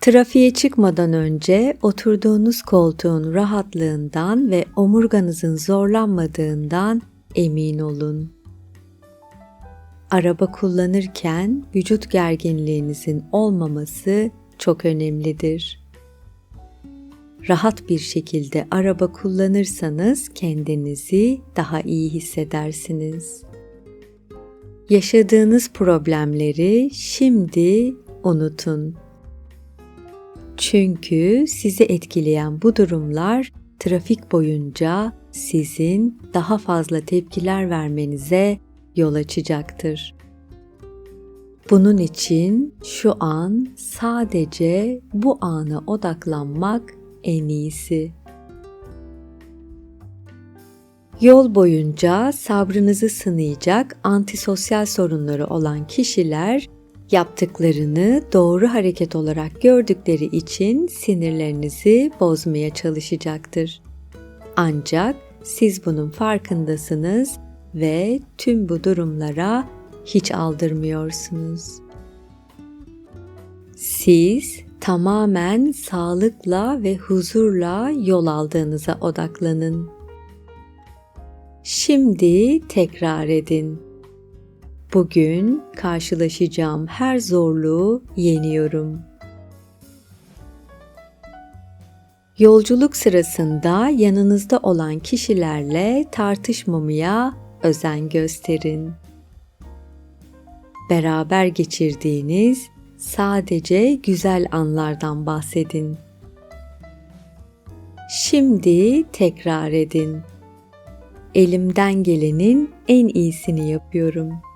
Trafiğe çıkmadan önce oturduğunuz koltuğun rahatlığından ve omurganızın zorlanmadığından emin olun. Araba kullanırken vücut gerginliğinizin olmaması çok önemlidir. Rahat bir şekilde araba kullanırsanız kendinizi daha iyi hissedersiniz. Yaşadığınız problemleri şimdi unutun. Çünkü sizi etkileyen bu durumlar trafik boyunca sizin daha fazla tepkiler vermenize yol açacaktır. Bunun için şu an sadece bu ana odaklanmak en iyisi. Yol boyunca sabrınızı sınayacak antisosyal sorunları olan kişiler yaptıklarını doğru hareket olarak gördükleri için sinirlerinizi bozmaya çalışacaktır. Ancak siz bunun farkındasınız ve tüm bu durumlara hiç aldırmıyorsunuz. Siz tamamen sağlıkla ve huzurla yol aldığınıza odaklanın. Şimdi tekrar edin. Bugün karşılaşacağım her zorluğu yeniyorum. Yolculuk sırasında yanınızda olan kişilerle tartışmamaya özen gösterin. Beraber geçirdiğiniz sadece güzel anlardan bahsedin. Şimdi tekrar edin. Elimden gelenin en iyisini yapıyorum.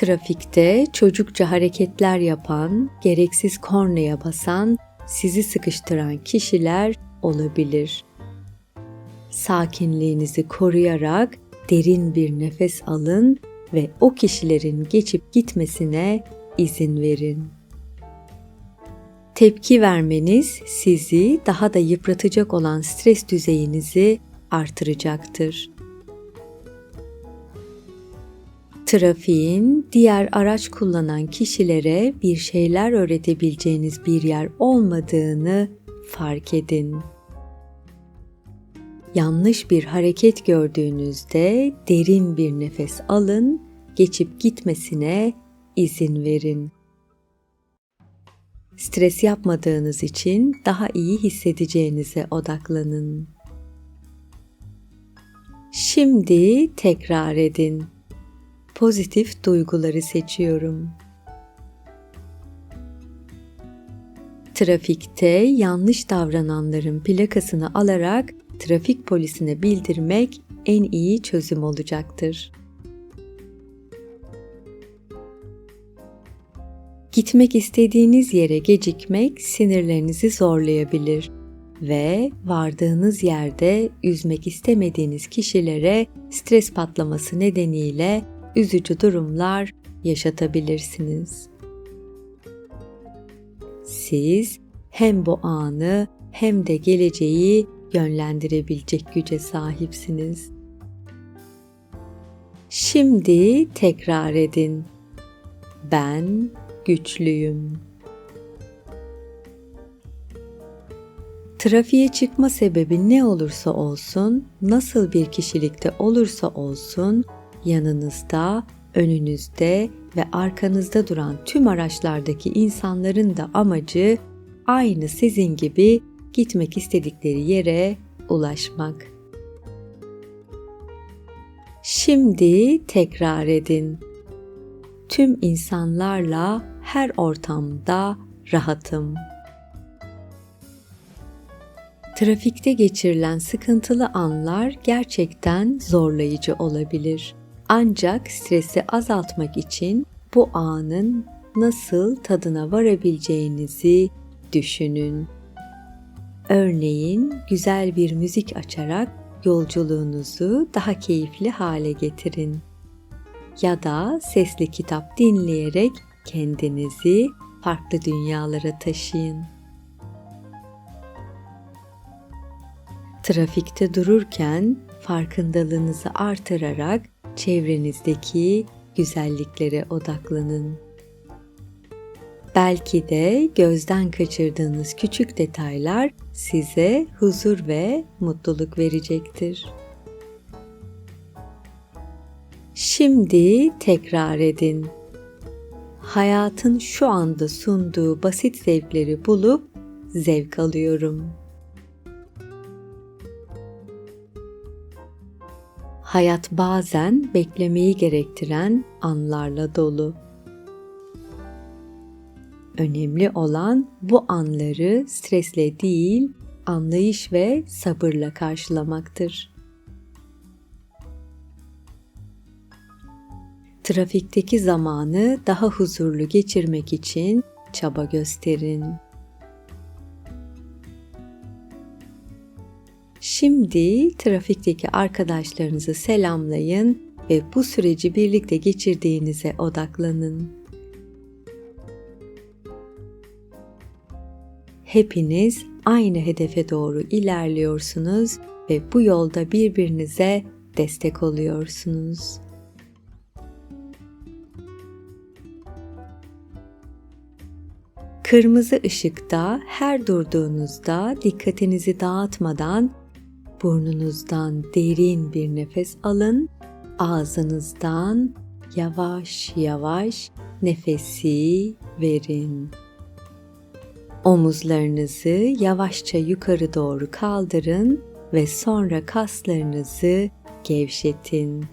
Trafikte çocukça hareketler yapan, gereksiz kornaya basan, sizi sıkıştıran kişiler olabilir. Sakinliğinizi koruyarak derin bir nefes alın ve o kişilerin geçip gitmesine izin verin. Tepki vermeniz sizi daha da yıpratacak olan stres düzeyinizi artıracaktır. Trafiğin diğer araç kullanan kişilere bir şeyler öğretebileceğiniz bir yer olmadığını fark edin. Yanlış bir hareket gördüğünüzde derin bir nefes alın, geçip gitmesine izin verin. Stres yapmadığınız için daha iyi hissedeceğinize odaklanın. Şimdi tekrar edin. Pozitif duyguları seçiyorum. Trafikte yanlış davrananların plakasını alarak trafik polisine bildirmek en iyi çözüm olacaktır. Gitmek istediğiniz yere gecikmek sinirlerinizi zorlayabilir ve vardığınız yerde üzmek istemediğiniz kişilere stres patlaması nedeniyle üzücü durumlar yaşatabilirsiniz. Siz hem bu anı hem de geleceği yönlendirebilecek güce sahipsiniz. Şimdi tekrar edin. Ben güçlüyüm. Trafiğe çıkma sebebi ne olursa olsun, nasıl bir kişilikte olursa olsun, yanınızda, önünüzde ve arkanızda duran tüm araçlardaki insanların da amacı aynı sizin gibi gitmek istedikleri yere ulaşmak. Şimdi tekrar edin. Tüm insanlarla her ortamda rahatım. Trafikte geçirilen sıkıntılı anlar gerçekten zorlayıcı olabilir. Ancak stresi azaltmak için bu anın nasıl tadına varabileceğinizi düşünün. Örneğin güzel bir müzik açarak yolculuğunuzu daha keyifli hale getirin. Ya da sesli kitap dinleyerek kendinizi farklı dünyalara taşıyın. Trafikte dururken farkındalığınızı artırarak çevrenizdeki güzelliklere odaklanın. Belki de gözden kaçırdığınız küçük detaylar size huzur ve mutluluk verecektir. Şimdi tekrar edin. Hayatın şu anda sunduğu basit zevkleri bulup zevk alıyorum. Hayat bazen beklemeyi gerektiren anlarla dolu. Önemli olan bu anları stresle değil, anlayış ve sabırla karşılamaktır. Trafikteki zamanı daha huzurlu geçirmek için çaba gösterin. Şimdi trafikteki arkadaşlarınızı selamlayın ve bu süreci birlikte geçirdiğinize odaklanın. Hepiniz aynı hedefe doğru ilerliyorsunuz ve bu yolda birbirinize destek oluyorsunuz. Kırmızı ışıkta her durduğunuzda dikkatinizi dağıtmadan burnunuzdan derin bir nefes alın. Ağzınızdan yavaş yavaş nefesi verin. Omuzlarınızı yavaşça yukarı doğru kaldırın ve sonra kaslarınızı gevşetin.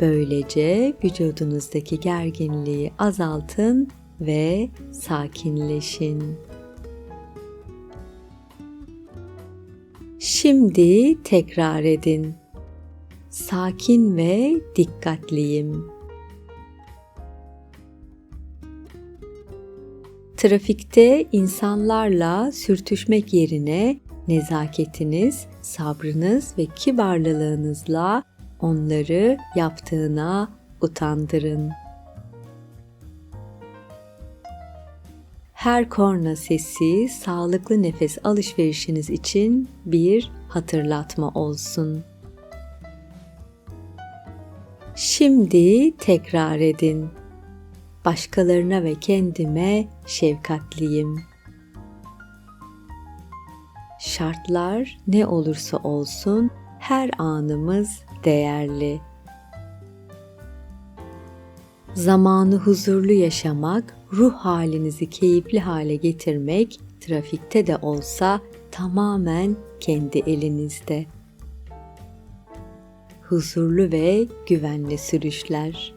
Böylece vücudunuzdaki gerginliği azaltın ve sakinleşin. Şimdi tekrar edin. Sakin ve dikkatliyim. Trafikte insanlarla sürtüşmek yerine nezaketiniz, sabrınız ve kibarlılığınızla onları yaptığına utandırın. Her korna sesi sağlıklı nefes alışverişiniz için bir hatırlatma olsun. Şimdi tekrar edin. Başkalarına ve kendime şefkatliyim. Şartlar ne olursa olsun her anımız değerli. Zamanı huzurlu yaşamak, ruh halinizi keyifli hale getirmek trafikte de olsa tamamen kendi elinizde. Huzurlu ve güvenli sürüşler.